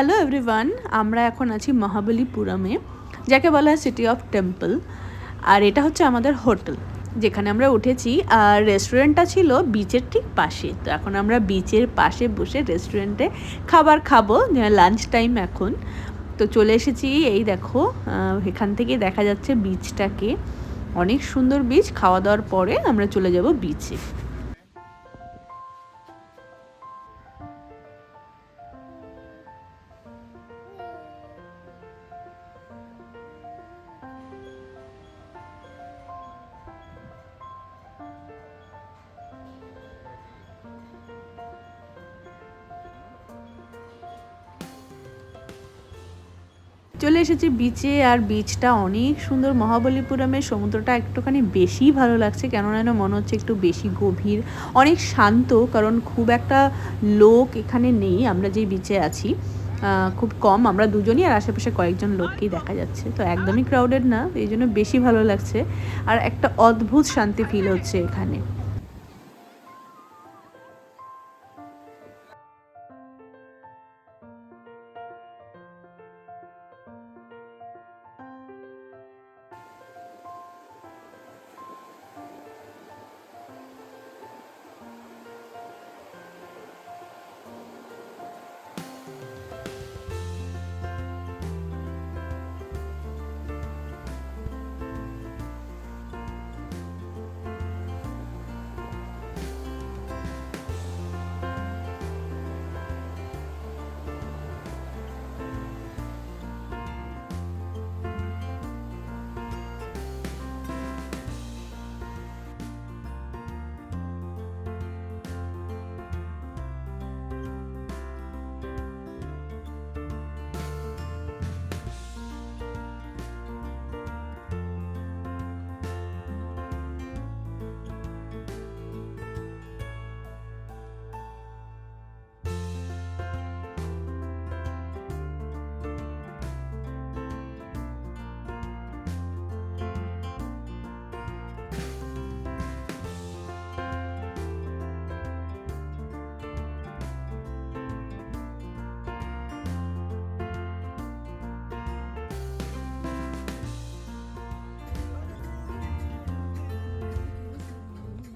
Hello everyone আমরা এখন আছি মহাবলীপুরমে, যাকে বলা হয় সিটি অফ টেম্পল আর এটা হচ্ছে আমাদের হোটেল, যেখানে আমরা উঠেছি। আর রেস্টুরেন্টটা ছিল বিচের ঠিক পাশে। তো এখন আমরা বিচের পাশে বসে রেস্টুরেন্টে খাবার খাব লাঞ্চ টাইম এখন। তো চলে এসেছি, এই দেখো এখান থেকে দেখা যাচ্ছে বিচটাকে অনেক সুন্দর বিচ খাওয়া দাওয়ার পরে আমরা চলে যাব বিচে চলে এসেছি বিচে আর বিচটা অনেক সুন্দর। মহাবলীপুরমের সমুদ্রটা একটুখানি বেশি ভালো লাগছে, কেননা যেন মনে হচ্ছে একটু বেশি গভীর, অনেক শান্ত, কারণ খুব একটা লোক এখানে নেই, আমরা যে বিচে আছি। খুব কম, আমরা দুজনই আর আশেপাশে কয়েকজন লোককেই দেখা যাচ্ছে। তো একদমই ক্রাউডেড না, এই জন্য বেশি ভালো লাগছে। আর একটা অদ্ভুত শান্তি ফিল হচ্ছে এখানে।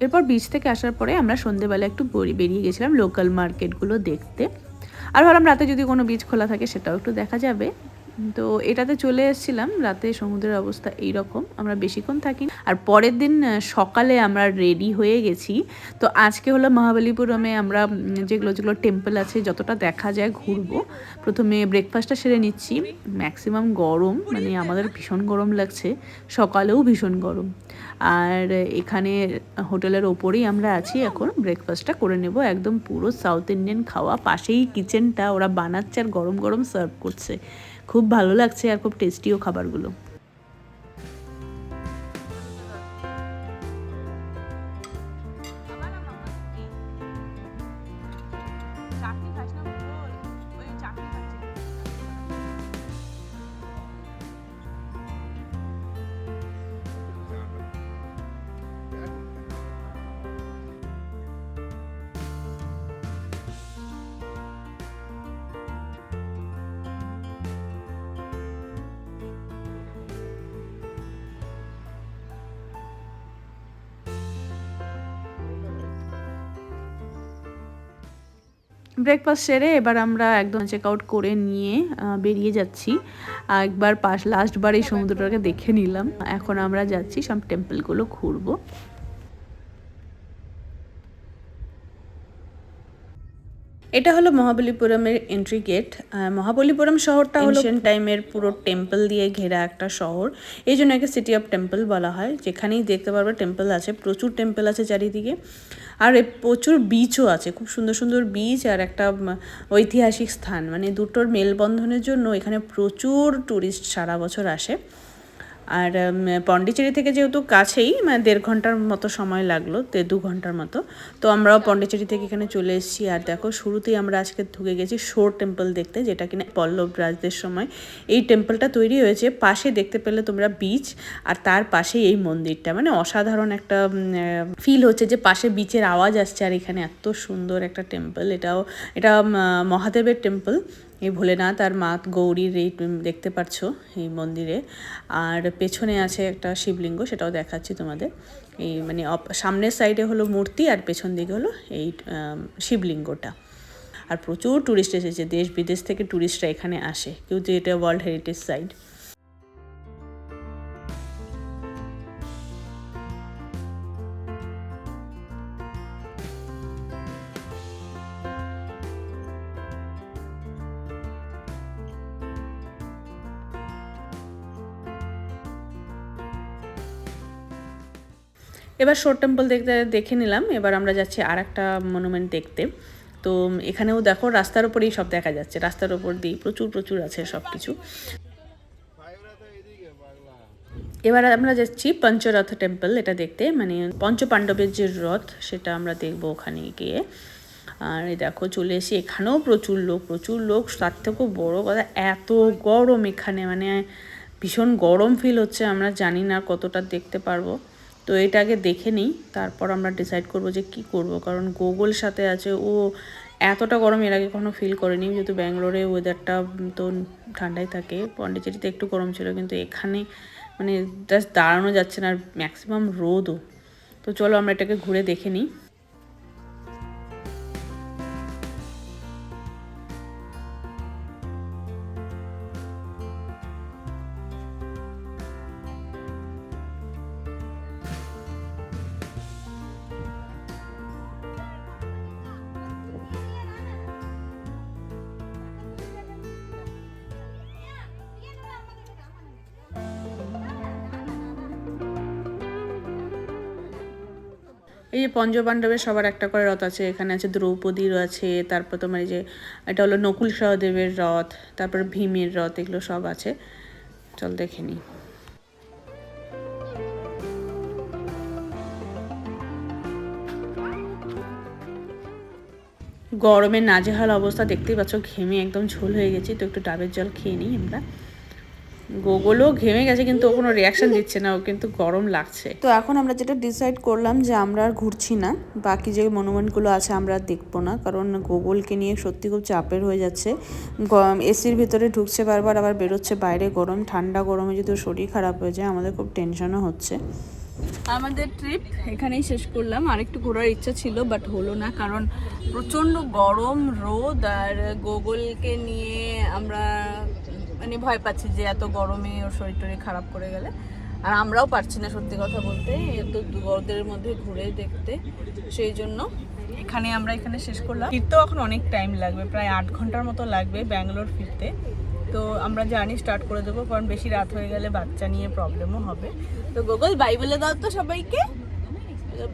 এরপর বিচ থেকে আসার পরে আমরা সন্ধেবেলা একটু বেরিয়ে গেছিলাম লোকাল মার্কেটগুলো দেখতে। আর ভাবলাম রাতে যদি কোনো বিচ খোলা থাকে সেটাও একটু দেখা যাবে। তো এটাতে চলে এসেছিলাম, রাতে সমুদ্রের অবস্থা এই রকম আমরা বেশিক্ষণ থাকি। আর পরের দিন সকালে আমরা রেডি হয়ে গেছি। তো আজকে হলো মহাবলীপুরমে আমরা যেগুলো যেগুলো টেম্পল আছে, যতটা দেখা যায় ঘুরবো, প্রথমে ব্রেকফাস্টটা সেরে নিচ্ছি। ম্যাক্সিমাম গরম মানে আমাদের ভীষণ গরম লাগছে, সকালেও ভীষণ গরম। আর এখানে হোটেলের ওপরেই আমরা আছি। এখন ব্রেকফাস্টটা করে নেব। একদম পুরো সাউথ ইন্ডিয়ান খাওয়া। পাশেই কিচেনটা ওরা বানাচ্ছে আর গরম গরম সার্ভ করছে। খুব ভালো লাগছে আর খুব টেস্টিও খাবারগুলো। ব্রেকফাস্ট সেরে এবার আমরা একদম চেক আউট করে নিয়ে বেরিয়ে যাচ্ছি। একবার পাশ লাস্টবার এই সমুদ্রটাকে দেখে নিলাম। এখন আমরা যাচ্ছি, সব টেম্পলগুলো ঘুরবো। এটা হলো মহাবলীপুরমের এন্ট্রি গেট মহাবলীপুরম শহরটা হলো টাইমের পুরো টেম্পল দিয়ে ঘেরা একটা শহর। এই জন্য একে সিটি অফ টেম্পল বলা হয়। যেখানেই দেখতে পারবে টেম্পল আছে প্রচুর টেম্পল আছে চারিদিকে। আর প্রচুর বিচও আছে খুব সুন্দর সুন্দর বিচ আর একটা ঐতিহাসিক স্থান। মানে দুটোর মেলবন্ধনের জন্য এখানে প্রচুর টুরিস্ট সারা বছর আসে। আর পন্ডিচেরি থেকে যেহেতু কাছেই মানে দেড় ঘণ্টার মতো সময় লাগল দেড় দু ঘণ্টার মতো, তো আমরাও পন্ডিচেরি থেকে এখানে চলে এসেছি। আর দেখো, শুরুতেই আমরা আজকে ঢুকে গেছি শোর টেম্পল দেখতে, যেটা কিনা পল্লব রাজদের সময়। এই টেম্পলটা তৈরি হয়েছে, পাশে দেখতে পেলে তোমরা বিচ আর তার পাশে এই মন্দিরটা। মানে অসাধারণ একটা ফিল হচ্ছে যে পাশে বিচের আওয়াজ আসছে, আর এখানে এত সুন্দর একটা টেম্পল এটাও, এটা মহাদেবের টেম্পল এই ভোলেনাথ আর মা গৌরীর এই দেখতে পাচ্ছ এই মন্দিরে। আর পেছনে আছে একটা শিবলিঙ্গ, সেটাও দেখাচ্ছি তোমাদের। এই মানে সামনের সাইডে হলো মূর্তি আর পেছন দিকে হলো এই শিবলিঙ্গটা। আর প্রচুর টুরিস্ট এসেছে দেশ বিদেশ থেকে ট্যুরিস্টরা এখানে আসে, কিন্তু এটা ওয়ার্ল্ড হেরিটেজ সাইট এবার শোর টেম্পল দেখতে, দেখে নিলাম। এবার আমরা যাচ্ছি আর একটা মনুমেন্ট দেখতে। তো এখানেও দেখো, রাস্তার উপরেই সব দেখা যাচ্ছে। রাস্তার উপর দিয়ে প্রচুর প্রচুর আছে সব কিছু এবার আমরা যাচ্ছি পঞ্চরথ টেম্পল, এটা দেখতে। মানে পঞ্চপাণ্ডবের যে রথ, সেটা আমরা দেখব ওখানে গিয়ে। আর এই দেখো, চলে এসে এখানেও প্রচুর লোক প্রচুর লোক। তার থেকেও বড়ো কথা, এত গরম এখানে। মানে ভীষণ গরম ফিল হচ্ছে, আমরা জানি না কতটা দেখতে পারব। তো এটা আগে দেখে নিই, তারপর আমরা ডিসাইড করব যে কি করব। কারণ গুগল সাথে আছে, ও এতটা গরম এর আগে কখনো ফিল করেনি। যেহেতু ব্যাঙ্গালোরে ওয়েদারটা তো ঠান্ডাই থাকে, পন্ডিচেরিতে একটু গরম ছিল, কিন্তু এখানে মানে জাস্ট দাঁড়ানো যাচ্ছে না, আর ম্যাক্সিমাম রোদও। তো চলো আমরা এটাকে ঘুরে দেখে নিই। এই যে পঞ্চপাণ্ডবের সবার একটা করে রথ আছে, এখানে আছে দ্রৌপদীর আছে, তারপর তোমার এই যে এটা হলো নকুল সহদেবের রথ, তারপর ভীমের রথ, এগুলো সব আছে। চল দেখে নিই গরমে নাজেহাল অবস্থা, দেখতেই পাচ্ছ ঘেমে একদম ঝোল হয়ে গেছি, তো একটু ডাবের জল খেয়ে নিই আমরা। গোগলও ঘেমে গেছে কিন্তু ও কোনো রিয়াকশন দিচ্ছে না ও কিন্তু গরম লাগছে। তো এখন আমরা যেটা ডিসাইড করলাম যে আমরা আর ঘুরছি না বাকি যে মনুমেন্টগুলো আছে আমরা আর দেখব না কারণ গোগলকে নিয়ে সত্যি খুব চাপের হয়ে যাচ্ছে। এসির ভিতরে ঢুকছে বারবার আবার বেরোচ্ছে বাইরে গরম ঠান্ডা গরমে যদি ওর শরীর খারাপ হয়ে যায় আমাদের খুব টেনশনও হচ্ছে। আমাদের ট্রিপ এখানেই শেষ করলাম আরেকটু ঘোরার ইচ্ছা ছিল বাট হলো না কারণ প্রচণ্ড গরম রোদ আর গোগলকে নিয়ে আমরা মানে ভয় পাচ্ছি যে এত গরমে ওর শরীর টরীর খারাপ করে গেলে। আর আমরাও পারছি না সত্যি কথা বলতে, এত রোদের মধ্যে ঘুরে দেখতে। সেই জন্য এখানে আমরা এখানে শেষ করলাম। ফিরতেও এখন অনেক টাইম লাগবে, প্রায় আট ঘণ্টার মতো লাগবে ব্যাঙ্গালোর ফিরতে। তো আমরা জার্নি স্টার্ট করে দেবো, কারণ বেশি রাত হয়ে গেলে বাচ্চা নিয়ে প্রবলেমও হবে। তো গুগল বাই বলে দাও তো সবাইকে।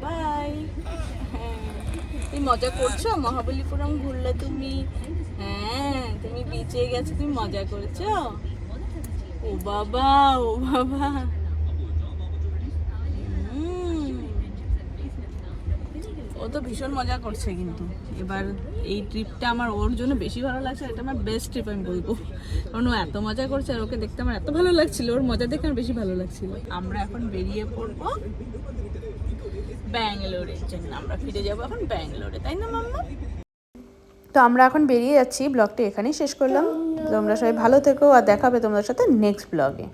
বাই হ্যাঁ। তুমি মজা করছ? মহাবলীপুরম ঘুরলে তুমি। হ্যাঁ। তুমি বিচে গেছো, তুমি মজা করছ? ও বাবা ও বাবা। ও তো ভীষণ মজা করছে কিন্তু। এবার এই ট্রিপটা আমার ওর জন্য বেশি ভালো লাগছে এটা আমার বেস্ট ট্রিপ আমি বলব। কারণ ও এত মজা করছে, আর ওকে দেখতে আমার এত ভালো লাগছিল, ওর মজা দেখে আমার বেশি ভালো লাগছিল। আমরা এখন বেরিয়ে পড়ব ব্যাঙ্গালোরের জন্য আমরা ফিরে যাব এখন ব্যাঙ্গালোরে, তাই না, মাম্মা? তো আমরা এখন বেরিয়ে যাচ্ছি। ব্লগটি এখানেই শেষ করলাম। তোমরা সবাই ভালো থেকো আর দেখাবে তোমাদের সাথে নেক্সট ব্লগে